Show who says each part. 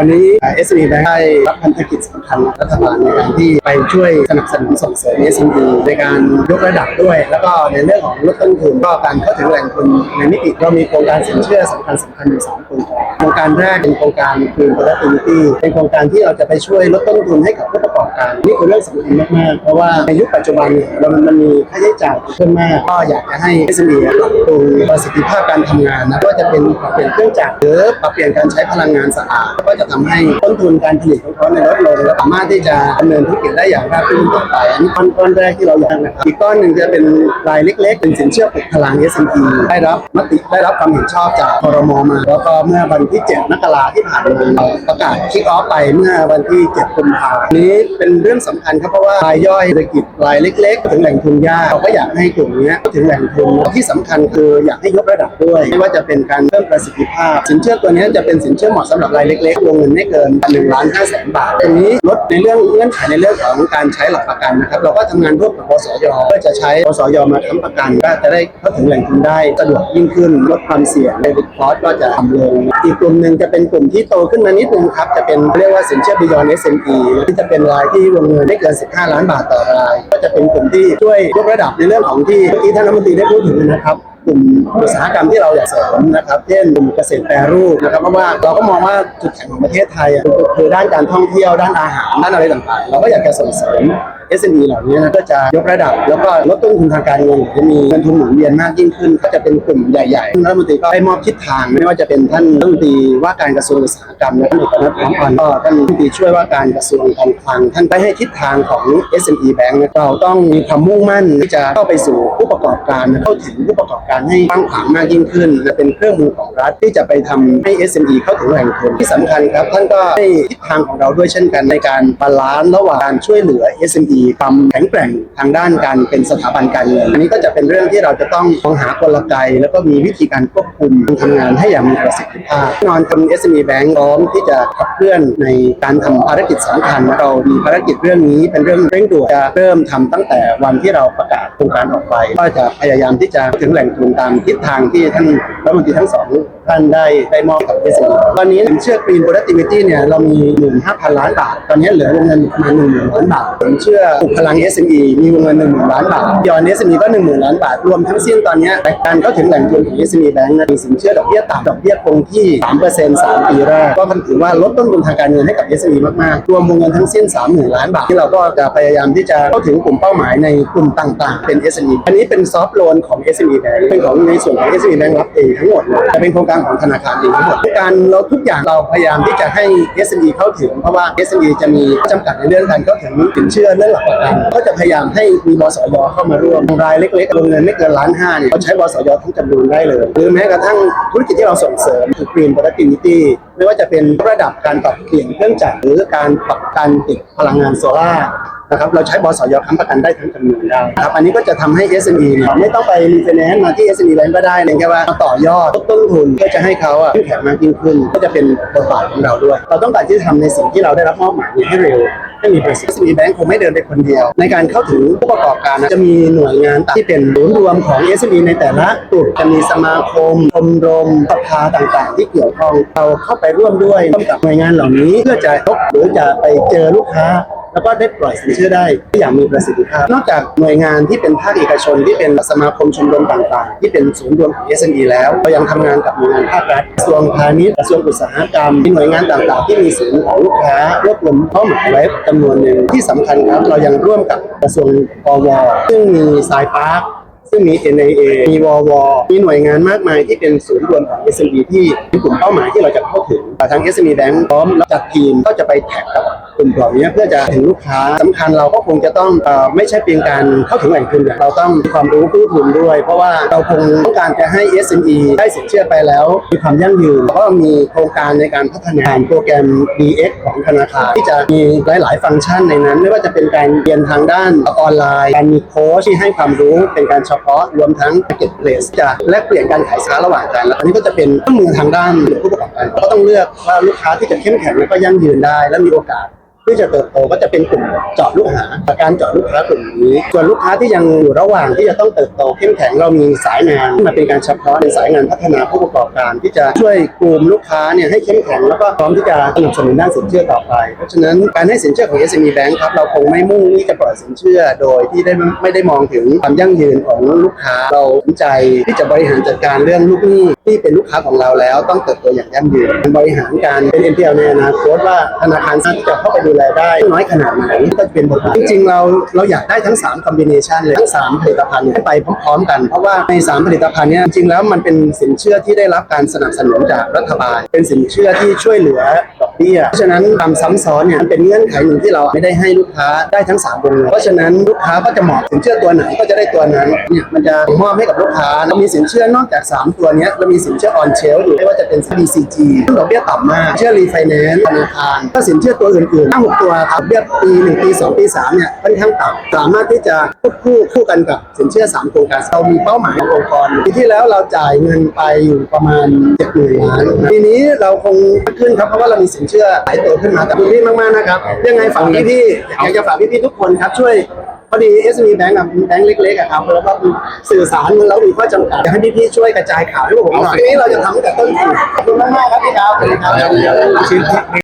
Speaker 1: วันนี้เอสบีได้รับพันธกิจสำคัญรัฐบาลในการที่ไปช่วยสนับสนุนส่งเสริม SME ในการยกระดับด้วย แล้วก็ในเรื่องของลดต้นทุนก็การเข้าถึงแหล่งทุนในมิติเรามีโครงการสินเชื่อสำคัญสำคัญอยู่สามโครงการโครงการแรกเป็นโครงการ Green Productivity เป็นโครงการที่เราจะไปช่วยลดต้นทุนให้กับผู้ประกอบการนี่คือเรื่องสำคัญมากๆเพราะว่าในยุคปัจจุบันเนี่ยเรามันมีค่าใช้จ่ายเพิ่มมากก็อยากจะให้ SME ปรับปรุงประสิทธิภาพการทำงานนะก็จะเป็นปรับเปลี่ยนเครื่องจักรหรือปรับเปลี่ยนการใช้พลังงานสะอาดก็จะทำให้ต้นทุนการผลิตของเขาเนี่ยลดลงและสามารถที่จะดำเนินธุรกิจได้อย่างราบรื่นต่อไปอันนี้ก้อนแรกที่เราอยากนะครับอีกก้อนหนึ่งจะเป็นรายเล็ก ๆ เป็นสินเชื่อปลุกพลัง SME ได้รับมติได้รับความเห็นชอบจากครมมา แล้วก็เมื่อวันที่ 7 มกราที่ผ่านมาประกาศคิกออฟไปเมื่อวันที่ 7 กุมภาพันธ์นี้เป็นเรื่องสำคัญครับเพราะว่ารายย่อยธุรกิจรายเล็ก ๆ ถึงแหล่งทุนยากเราก็อยากให้กลุ่มนี้ถึงแหล่งทุนที่สำคัญคืออยากให้ยกระดับด้วย ไม่ว่าจะเป็นการเพิ่มประสิทธิภาพ สินเชื่อตัวนี้จะเป็นสินเชื่อเหมาะสำหรับรายเล็กๆเงินไม่เกิน1ล้าน5แสนบาทตรงนี้ลดในเรื่องเงื่อนไขในเรื่องของการใช้หลักประกันนะครับ เราก็ทำงานร่วมกับปสยเพื่อจะใช้ปสยมาค้ำประกันก็จะได้เข้าถึงแหล่งทุนได้สะดวกยิ่งขึ้นลดความเสี่ยงในบิตคอสก็จะทำลง อีกกลุ่มหนึ่งจะเป็นกลุ่มที่โตขึ้นมานิดนึงครับ จะเป็นเรียกว่าสินเชื่อ Beyond SME ที่จะเป็นรายที่วงเงินไม่เกิน 15 ล้านบาทต่อราย ก็จะเป็นกลุ่มที่ช่วยยกระดับในเรื่องของที่เมื่อกี้ท่านรัฐมนตรีได้พูดถึงนะครับ กลุ่มอุตสาหกรรมที่เราอยากเสริมนะครับเช่นกลุ่มเกษตรแปรรูปนะครับเพราะว่าเราก็มองว่าจุดแข็งของประเทศไทยคือด้านการท่องเที่ยวด้านอาหารด้านอะไรต่างๆ เราก็อยากจะส่งเสริม SME เหล่านี้นะก็จะยกระดับ แล้วก็ลดต้นทุนทางการเงินจะมีเงินทุนหมุนเวียนมากยิ่งขึ้น ก็จะเป็นกลุ่มใหญ่ๆรัฐมนตรีก็ได้มอบทิศทางไม่ว่าจะเป็นท่านรัฐมนตรีว่าการกระทรวงอุตสาหกรรมและท่านเอกนัทพร้อมพันธ์ก็ท่านรัฐมนตรีช่วยว่าการกระทรวงการคลังท่านไปให้ทิศทางของ SME Bank นะเราต้องมีความมุ่งมั่นที่จะเข้าไปสู่ผู้ประกอบการเข้าถึงผู้ประกอบการให้กว้างขวางมากยิ่งขึ้นและเป็นเครื่องมือของรัฐที่จะไปทำให้ SME เข้าถึงแหล่งทุนที่สำคัญครับท่านก็ให้ทิศทางของเราด้วยเช่นกันในการบาลานซ์ระหว่างการช่วยเหลือ SME ความแข็งแกร่งทางด้านการเป็นสถาบันการเงินอันนี้ก็จะเป็นเรื่องที่เราจะต้องมองหากลไกแล้วก็มีวิธีการควบคุมการทำงานให้อย่างมีประสิทธิภาพน่นอนทำ SME Bank พร้อมที่จะขับเคลื่อนในการทำภารกิจสำคัญเรามีภารกิจเรื่องนี้เป็นเรื่องเร่งด่วนจะเริ่มทำตั้งแต่วันที่เราประกาศโครงการออกไป ก็จะพยายามที่จะถึงแหล่งทุนตามทิศทางที่ท่าน รัฐมนตรีทั้งสองท่านได้ได้มอบกับ SME ตอนนี้สินเชื่อ Green Productivity เนี่ยเรามี 15,000 ล้านบาท ตอนนี้เหลือวงเงินประมาณ10,000ล้านบาทสินเชื่อปลุกพลัง SME มีวงเงิน10,000ล้านบาทยอน SME ก็10,000ล้านบาท รวมทั้งสิ้นตอนนี้การเข้าถึงแหล่งทุนของ SME Bank นะมีสินเชื่อดอกเบี้ยต่ำดอกเบี้ยคงที่ 3% 3 ปีแรกก็ถือว่าลดต้นทุนทางการเงินให้กับ SME มากๆ รวมวงเงินทั้งสิ้น 30,000 ล้านบาทที่เราก็จะพยายามที่จะเข้าถึงกลุ่มเป้าหมายในกลุ่มต่างๆ เป็น SME อันนี้เป็นซอฟท์โลนของ SME Bank เป็นของในส่วนของ SME Bank รับเองทั้งหมดจะเป็นโครงการของธนาคารเองทั้งหมดการเราทุกอย่างเราพยายามที่จะให้ SME เข้าถึง เพราะว่า SME จะมีข้อจำกัดในเรื่องการเข้าถึงสินเชื่อเรื่องหลักประกันก็จะพยายามให้มีบสยเข้ามาร่วมรายเล็กๆวงเงินไม่เกินล้านห้าเนี่ยเขาใช้บสยทั้งจำนวนได้เลย หรือแม้กระทั่งธุรกิจที่เราส่งเสริมคือ Green Productivity ไม่ว่าจะเป็นระดับการปรับเปลี่ยนเครื่องจักรหรือการปรับการติดพลังงานโซล่า นะครับเราใช้บสยค้ำประกันได้ทั้งจำนวนได้ครับอันนี้ก็จะทำให้ SME เนี่ยไม่ต้องไปรีไฟแนนซ์มาที่ SME Bank ก็ได้เพียแค่ว่ามาต่อยอดลดต้นทุนเพื่อจะให้เขาอะเข้มแข็งมากยิ่งขึ้น ก็จะเป็นบทบาทของเราด้วย เราต้องการที่จะทำในสิ่งที่เราได้รับมอบหมายให้เร็วให้มีประสิทธิภาพ SME Bank คงไม่เดินไปคนเดียว ในการเข้าถึงผู้ประกอบการจะมีหน่วยงานที่เป็นศูนย์รวมของ SME ในแต่ละกลุ่มจะมีสมาคมชมรมสภาต่างๆ ที่เกี่ยวข้องเราเข้าไปร่วมด้วยร่วมกับหน่วยงานเหล่านี้ เพื่อจะยกหรือจะไปเจอลูกค้า แล้วก็ได้ปล่อยสินเชื่อได้อย่างมีประสิทธิภาพ นอกจากหน่วยงานที่เป็นภาคเอกชนที่เป็นสมาคมชมรมต่างๆ ที่เป็นศูนย์รวมของ SME แล้วเรายังทำงานกับหน่วยงานภาครัฐกระทรวงพาณิชย์กระทรวงอุตสาหกรรมมีหน่วยงานต่างๆ ที่มีศูนย์ของลูกค้ารวบรวมเป้าหมายไว้จำนวนหนึ่งที่สำคัญครับเรายังร่วมกับกระทรวงปวซึ่งมีสายพาร์คซึ่งมี NIA มีววมีหน่วยงานมากมายที่เป็นศูนย์รวมของ SME ที่เป็นกลุ่มเป้าหมายที่เราจะเข้าถึง ทาง SME Bank พร้อมจัดทีมก็จะไปแท็กกับกลุ่มเหล่านี้เพื่อจะถึงลูกค้าสำคัญเราก็คงจะต้องอไม่ใช่เพียงการเข้าถึงแหล่งทุนเราต้องมีความรู้ผู้ทุนด้วย เพราะว่าเราคงต้องการจะให้ SME ได้สินเชื่อไปแล้ว มีความยั่งยืนแล้วก็มีโครงการในการพัฒนาโปรแกรม DX ของธนาคารที่จะมีหลาย ๆ ฟังก์ชันในนั้น ไม่ว่าจะเป็นการเรียนทางด้านออนไลน์ การมีโค้ชที่ให้ความรู้เป็นการเฉพาะรวมทั้ง Marketplace จะแลกเปลี่ยนการขายสินค้าระหว่างกันแล้วอันนี้ก็จะเป็นเครื่องมือทางด้านผู้ประกอบกันก็ต้องเลือกว่าลูกค้าที่จะเข้มแข็งแล้วก็ยั่งยืนได้และมีโอกาส ที่จะเติบโตก็จะเป็นกลุ่มเจาะลูกหาการเจาะลูกค้ากลุ่มนี้ ส่วนลูกค้าที่ยังอยู่ระหว่างที่จะต้องเติบโตเข้มแข็งเรามีสายงานที่มาเป็นการเฉพาะในสายงานพัฒนาผู้ประกอบการ ที่จะช่วยกลุ่มลูกค้าเนี่ยให้เข้มแข็งแล้วก็พร้อมที่จะสนับสนุนด้านสินเชื่อต่อไป เพราะฉะนั้นการให้สินเชื่อของ SME Bank ครับเราคงไม่มุ่งที่จะปล่อยสินเชื่อ โดยที่ได้ไม่ได้มองถึงความยั่งยืนของลูกค้าเราสนใจที่จะบริหารจัดการเรื่องลูกหนี้ที่เป็นลูกค้าของเราแล้วต้องเติบโตอย่างยั่งยืนบริหารการเป็น NPL ในอนาคตว่าธนาคารสามารถที่จะเข้าไปดูแลได้น้อยขนาดไหนก็จะเป็นบทบาทจริงๆเราเราอยากได้ทั้ง3 combination เลยทั้ง3ผลิตภัณฑ์ให้ไปพร้อมๆกัน เพราะว่าใน 3 ผลิตภัณฑ์นี่ยจริงๆแล้วมันเป็นสินเชื่อที่ได้รับการสนับสนุนจากรัฐบาล เป็นสินเชื่อที่ช่วยเหลือดอกเบี้ยเพราะฉะนั้นความซ้ำซ้อนเนี่ยมันเป็นเงื่อนไขหนึ่งที่เราไม่ได้ให้ลูกค้าได้ทั้ง3วงเงินเพราะฉะนั้นลูกค้าก็จะเหมาะสินเชื่อตัวไหนก็จะได้ตัวนั้นเนี่ยมันจะมอบให้กับลูกค้าเรามีสินเชื่อนอกจาก 3 ตัวนี้เรามีสินเชื่อ on shelf อยู่ไม่ว่าจะเป็น BCG ดอกเบี้ยต่ำมากเชื่อรีไฟแนนซ์ธนาคารก็สินเชื่อตัวอื่นๆห้าหกตัวครับเบี้ยปีหนึ่งปีสองปีสามเนี่ยค่อนข้างต่ำสามารถที่จะควบคู่คู่กันกับสินเชื่อสามโครงการเรามีเป้าหมายขององค์กรปีที่แล้วเราจ่ายเงินไปอยู่ประมาณเจ็ดหมื่นล้านปีนี้เราคงขึ้นครับเพราะว่าเรามีสินเชื่อหลายตัวขึ้นมาแต่คุณพี่มากๆนะครับยังไงฝากพี่ๆอยากจะฝากพี่ๆทุกคนครับช่วยพอดี SME Bank อะแบงค์เล็กๆอะครับแล้วก็สื่อสารแล้วมีข้อจำกัดอยากให้พี่ๆช่วยกระจายข่าวให้พวกผมหน่อยทีนี้เราจะทำตั้งแต่ต้นปีขอบคุณมากๆครับพี่ดาวขอบคุณครับ